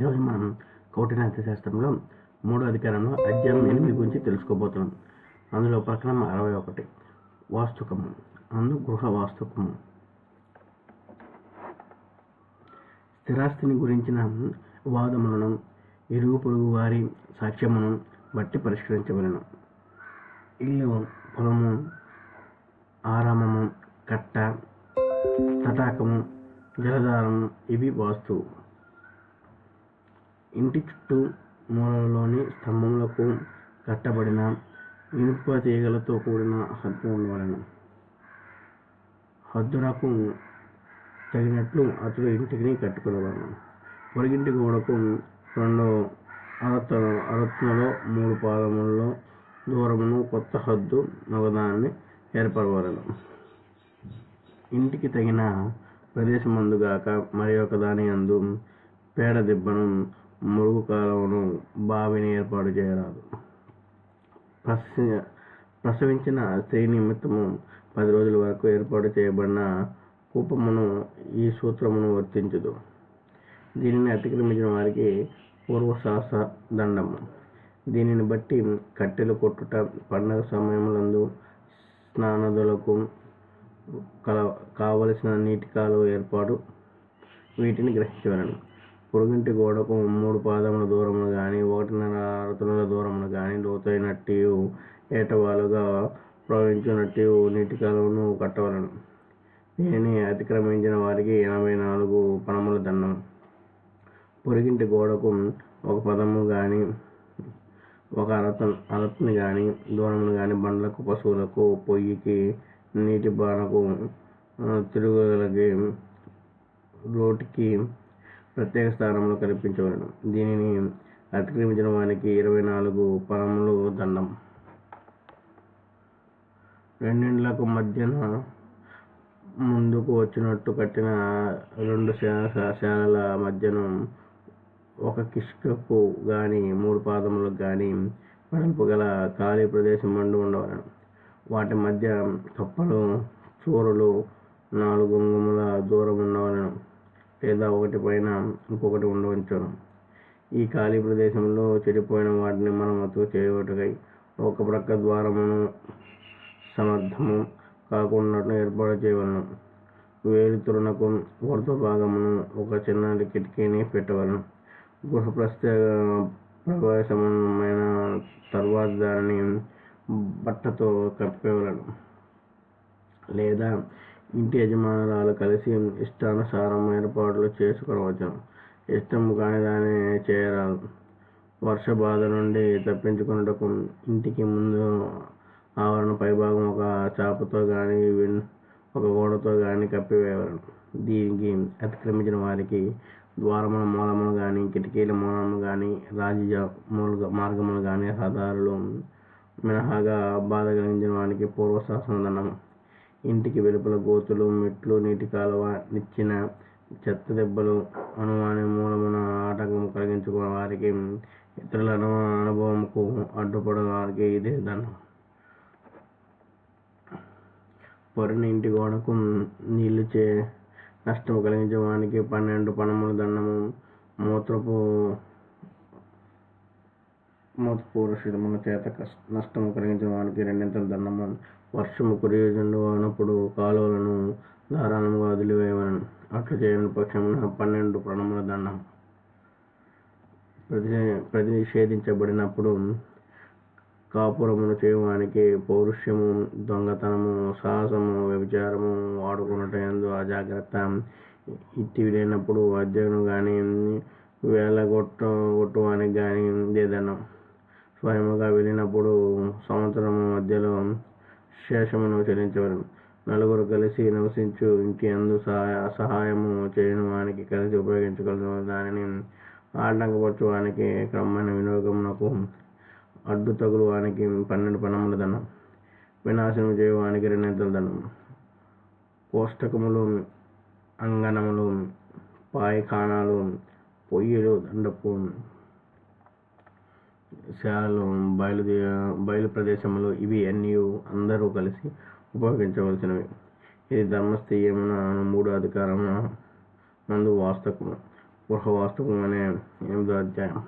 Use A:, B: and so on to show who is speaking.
A: ఈరోజు మనం కౌటిల్య శాస్త్రంలో మూడో అధికారంలో అధ్యాయం ఎనిమిది గురించి తెలుసుకోబోతున్నాం. అందులో ప్రకరణం అరవై ఒకటి. వాస్తుకము. అందు గృహ వాస్తుకము. స్థిరాస్తిని గురించిన వాదములను ఇరుగు పొరుగు వారి సాక్ష్యమును బట్టి పరిష్కరించవలను. ఇల్లు పొలము ఆరామము కట్ట తటాకము జలధారము ఇవి వాస్తువు ఇంటి చుట్టూ మూలలోని స్తంభములకు కట్టబడిన ఇనుప తీగలతో కూడిన హద్దు ఉండవలను. హద్దునకు తగినట్లు అతడు ఇంటిని కట్టుకునేవాడు పొరిగింటి గోడకు రెండు అరత అరత్నలో మూడు పాదములలో దూరమును కొత్త హద్దు మగదాన్ని ఏర్పడవలను. ఇంటికి తగిన ప్రదేశమందుగాక మరి ఒక దాని అందు పేడ దిబ్బను మురుగు కాలువను బావిని ఏర్పాటు చేయరాదు. ప్రస ప్రసవించిన స్త్రీ నిమిత్తము పది రోజుల వరకు ఏర్పాటు చేయబడిన కూపమును ఈ సూత్రమును వర్తించదు. దీనిని అతిక్రమించిన వారికి పూర్వశాస దండము. దీనిని బట్టి కట్టెలు కొట్టుట పండగ సమయములందు స్నానదులకు కల కావలసిన నీటి కాలువ ఏర్పాటు వీటిని గ్రహించవలను. పొరుగింటి గోడకు మూడు పాదముల దూరమును కానీ ఒకటిన్నర అరతుల దూరమును కానీ లోతైనట్టు ఏటవాలుగా ప్రవహించినట్టు నీటి కాలువను కట్టవలను. దీనిని అతిక్రమించిన వారికి ఎనభై నాలుగు పనముల దండం. పొరిగింటి గోడకు ఒక పదము కానీ ఒక అరత అరత్ని కానీ దూరమును కానీ బండ్లకు పశువులకు పొయ్యికి నీటి బాణకు తిరుగులకి రోటికి ప్రత్యేక స్థానంలో కనిపించవలను దీనిని అతిక్రమించిన వారికి ఇరవై నాలుగు పనములు దండం. రెండిండ్లకు మధ్యన ముందుకు వచ్చినట్టు కట్టిన రెండు శాలల మధ్యను ఒక కిష్కకు కానీ మూడు పాదములకు కానీ వెడల్పు గల ఖాళీ ప్రదేశం మండు ఉండవలను. వాటి మధ్య కప్పలు చూరలు నాలుగు అంగుముల దూరం ఉండవలను లేదా ఒకటి పైన ఇంకొకటి ఉండవచ్చును. ఈ ఖాళీ ప్రదేశంలో చెడిపోయిన వాటిని మరమ్మతు చేయవటకై ఒక ప్రక్క ద్వారమును సమర్థము కాకుండా ఏర్పాటు చేయవలను. వేలుతురునకు ఊర్ధ్వ భాగమును ఒక చిన్న కిటికీని పెట్టవలను. గృహ ప్రస్త ప్రవేశమైన తర్వాత దానిని బట్టతో కప్పేవలను లేదా ఇంటి యజమానురాలు కలిసి ఇష్టానుసారం ఏర్పాట్లు చేసుకోవచ్చు ఇష్టము కాని దాన్ని చేయరాదు. వర్ష బాధ నుండి తప్పించుకున్నటకు ఇంటికి ముందు ఆవరణ పైభాగం ఒక చాపతో కానీ ఒక గోడతో కానీ కప్పివేయవలను. దీనికి అతిక్రమించిన వారికి ద్వారముల మూలములు కానీ కిటికీల మూలములు కానీ రాజ్య మూల మార్గములు కానీ రహదారులు మినహాగా బాధ కలిగించిన వానికి పూర్వశాసన దండము ఇంటికి వెలుపల గోతులు మెట్లు నీటి కాలువ నిచ్చిన చెత్త దెబ్బలు అనుమాని మూలమున ఆటంకం కలిగించుకున్న వారికి ఇతరుల అనుభవంకు అడ్డుపడిన వారికి ఇదే దండం. పొరిని ఇంటి గోడకు నీళ్ళు చే నష్టము కలిగించడానికి పన్నెండు పనముల దండము మూత్రపు మూత్రపూర్వశిరముల చేత నష్టము కలిగించిన వానికి రెండింతల దండము వర్షము కురియుచుండు అన్నప్పుడు కాలువలను ధారాళముగా వదిలివేయమని అట్లు చేయని పక్షమున పన్నెండు ప్రణముల దండం. ప్రతి ప్రతిషేధించబడినప్పుడు కాపురమును చేయడానికి పౌరుషము దొంగతనము సాహసము వ్యభిచారము వాడుకున్నట ఎందు అజాగ్రత్త ఇట్టివి లేనప్పుడు అధ్యయనం కానీ వేలగొట్ట కొట్టువానికి కానీ ఏదైనా స్వయముగా వెళ్ళినప్పుడు సంవత్సరము మధ్యలో శేషమును చెల్లించవలను నలుగురు కలిసి నివసించు ఇంటి అందు సహాయ సహాయము చేయని. వానికి కలిసి ఉపయోగించగలను దానిని ఆటంకపరచువానికి క్రమమైన వినియోగమునకు అడ్డు తగులు. వానికి పన్నెండు పనముల దండం వినాశనం చేయవానికి రెండింతల దండం కోష్టకములు అంగనములు పాయిఖానాలు పొయ్యిలు దండపు శాలలు బయలు బయలు ప్రదేశంలో ఇవి అన్నీ అందరూ కలిసి ఉపయోగించవలసినవి. ఇది ధర్మస్థీయమున మూడు అధికారమున నందు వాస్తకము. గృహవాస్తవం అనే ఎనిమిదో అధ్యాయం.